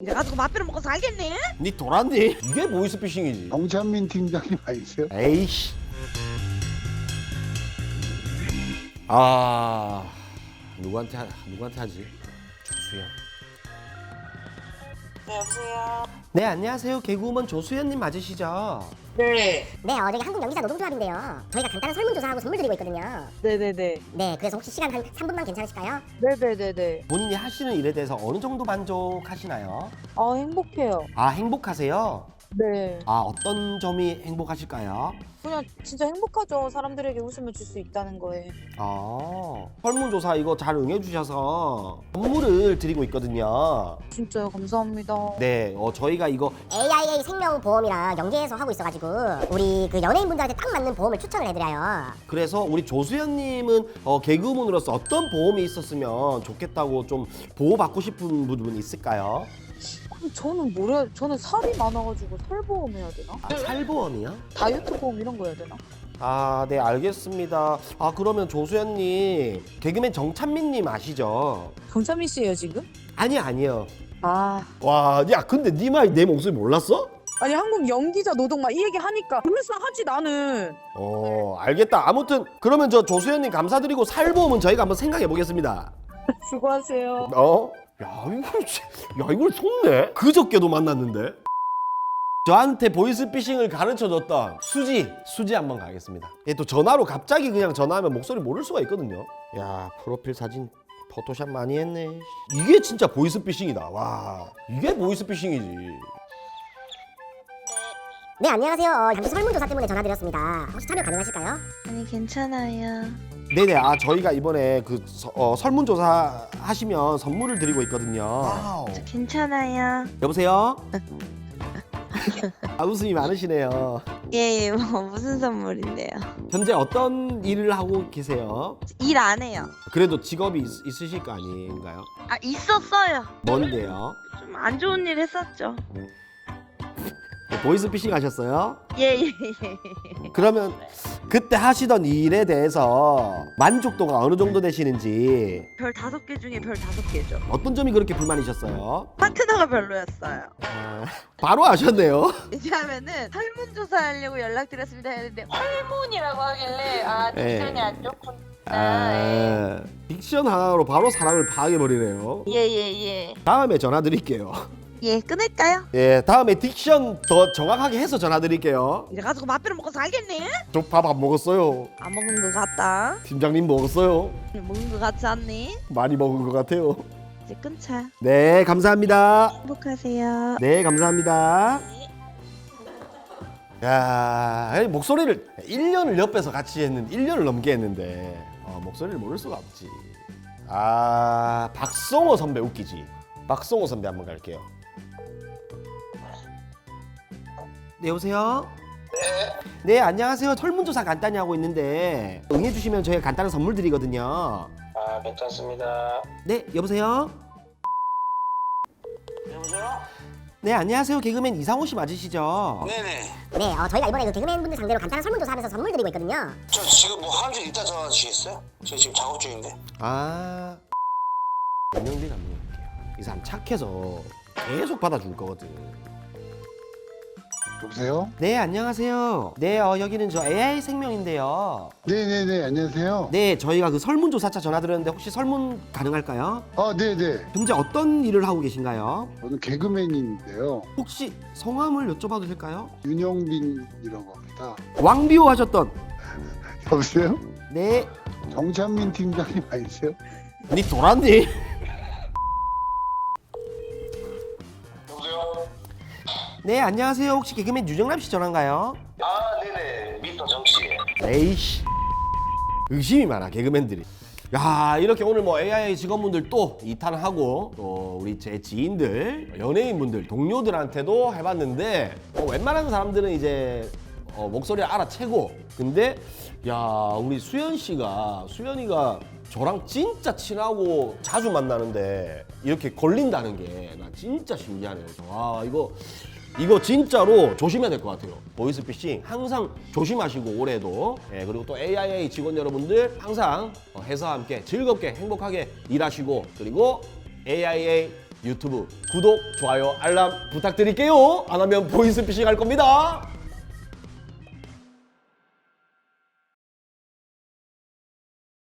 이래가지고 맛배를 먹고 살겠네? 니 돌았니? 이게 보이스피싱이지. 정찬민 팀장님 아니세요? 에이씨. 아 누구한테 하, 누구한테 하지? 조수연. 네, 여보세요? 네 안녕하세요 개그우먼 조수연님 맞으시죠? 네. 네, 어, 저희가 한국연기자 노동조합인데요. 저희가 간단한 설문조사하고 선물 드리고 있거든요. 네네네. 네, 그래서 혹시 시간 한 3분만 괜찮으실까요? 네네네네. 본인이 하시는 일에 대해서 어느 정도 만족하시나요? 아, 행복해요. 아 행복하세요? 네. 아 어떤 점이 행복하실까요? 그냥 진짜 행복하죠. 사람들에게 웃음을 줄 수 있다는 거에. 아 설문조사 이거 잘 응해주셔서 선물을 드리고 있거든요. 진짜요. 감사합니다. 네, 어, 저희가 이거 AIA 생명보험이랑 연계해서 하고 있어가지고 우리 그 연예인분들한테 딱 맞는 보험을 추천을 해드려요. 그래서 우리 조수연님은 어, 개그우먼으로서 어떤 보험이 있었으면 좋겠다고 좀 보호받고 싶은 부분 있을까요? 그럼 저는 뭐래? 저는 살이 많아가지고 살보험 해야 되나? 아, 살보험이요? 다이어트 보험 이런 거 해야 되나? 아, 네, 알겠습니다. 아, 그러면 조수연님, 개그맨 정찬민님 아시죠? 정찬민 씨예요 지금? 아니, 아니요. 아. 와, 야, 근데 니말내 목소리 몰랐어? 아니 한국 연기자 노동 막 이 얘기 하니까 불쌍하지 나는. 어, 알겠다. 아무튼 그러면 저 조수연님 감사드리고 살보험은 저희가 한번 생각해 보겠습니다. 수고하세요. 어? 야, 이거, 진- 야, 이걸 속네? 그저께도 만났는데? 저한테 보이스피싱을 가르쳐줬던 수지, 수지 한번 가겠습니다. 얘 또 전화로 갑자기 그냥 전화하면 목소리 모를 수가 있거든요. 야, 프로필 사진 포토샵 많이 했네. 이게 진짜 보이스피싱이다. 와, 이게 보이스피싱이지. 네, 안녕하세요. 잠시 설문조사 때문에 전화드렸습니다. 혹시 참여 가능하실까요? 아니 괜찮아요. 네네, 아 저희가 이번에 그 서- 어, 설문조사 하시면 선물을 드리고 있거든요. 저 괜찮아요. 여보세요? 아, 웃음이 많으시네요. 예, 예, 뭐 무슨 선물인데요? 현재 어떤 일을 하고 계세요? 일 안 해요. 그래도 직업이 있, 있으실 거 아닌가요? 아 있었어요. 뭔데요? 좀 안 좋은 일 했었죠. 보이스피싱 하셨어요? 예, 예, 예. 그러면 그때 하시던 일에 대해서 만족도가 어느 정도 되시는지 별 다섯 개 중에 별 다섯 개죠. 어떤 점이 그렇게 불만이셨어요? 파트너가 별로였어요. 아, 바로 하셨네요. 왜냐하면은 설문조사 하려고 연락드렸습니다 했는데 설문이라고 하길래 아 네. 딕션이 안 좋구나. 아, 딕션 하나로 바로 사람을 파악해 버리네요. 예예예. 다음에 전화 드릴게요. 예, 끊을까요? 예, 다음에 딕션 더 정확하게 해서 전화 드릴게요. 이래 가지고 맛배를 먹고 살겠네? 저 밥 안 먹었어요. 안 먹은 것 같다. 팀장님 먹었어요. 먹은 것 같지 않니? 많이 먹은 것 같아요. 이제 끊자. 네, 감사합니다. 행복하세요. 네, 감사합니다. 야, 아니, 목소리를 1년을 옆에서 같이 했는데 1년을 넘게 했는데 어, 목소리를 모를 수가 없지. 아, 박성호 선배 웃기지. 박성호 선배 한번 갈게요. 네, 여보세요? 네. 네, 안녕하세요. 설문조사 간단히 하고 있는데 응해주시면 저희가 간단한 선물 드리거든요. 아 괜찮습니다. 네, 여보세요? 여보세요? 네, 안녕하세요. 개그맨 이상호 씨 맞으시죠? 네네. 네, 어, 저희가 이번에 그 개그맨분들 상대로 간단한 설문조사하면서 선물 드리고 있거든요. 저 지금 뭐 하는지 이따 전화 주시겠어요? 저 지금 작업 중인데. 아 한번 해볼게요 이 사람 착해서 계속 받아줄 거거든 여보세요? 네 안녕하세요 네 어, 여기는 저 AI 생명인데요 네네네 안녕하세요. 네 저희가 그 설문조사차 전화드렸는데 혹시 설문 가능할까요? 아 네네. 현재 어떤 일을 하고 계신가요? 저는 개그맨인데요. 혹시 성함을 여쭤봐도 될까요? 윤영빈이라고 합니다. 왕비호 하셨던 여보세요? 네 정찬민 팀장님 아니세요? 니 돌았니? 네 안녕하세요 혹시 개그맨 유정남 씨 전화인가요? 아 네네. 미스터 정씨. 에이씨 의심이 많아 개그맨들이 야 이렇게 오늘 뭐 AI 직원분들 또 이탄하고 또 우리 제 지인들 연예인분들 동료들한테도 해봤는데 어, 웬만한 사람들은 이제 어, 목소리를 알아채고 근데 야 우리 수연 씨가 수연이가 저랑 진짜 친하고 자주 만나는데 이렇게 걸린다는 게 나 진짜 신기하네요 와 이거 이거 진짜로 조심해야 될 것 같아요. 보이스피싱 항상 조심하시고 올해도 예, 그리고 또 AIA 직원 여러분들 항상 어, 회사와 함께 즐겁게 행복하게 일하시고 그리고 AIA 유튜브 구독, 좋아요, 알람 부탁드릴게요. 안 하면 보이스피싱 할 겁니다.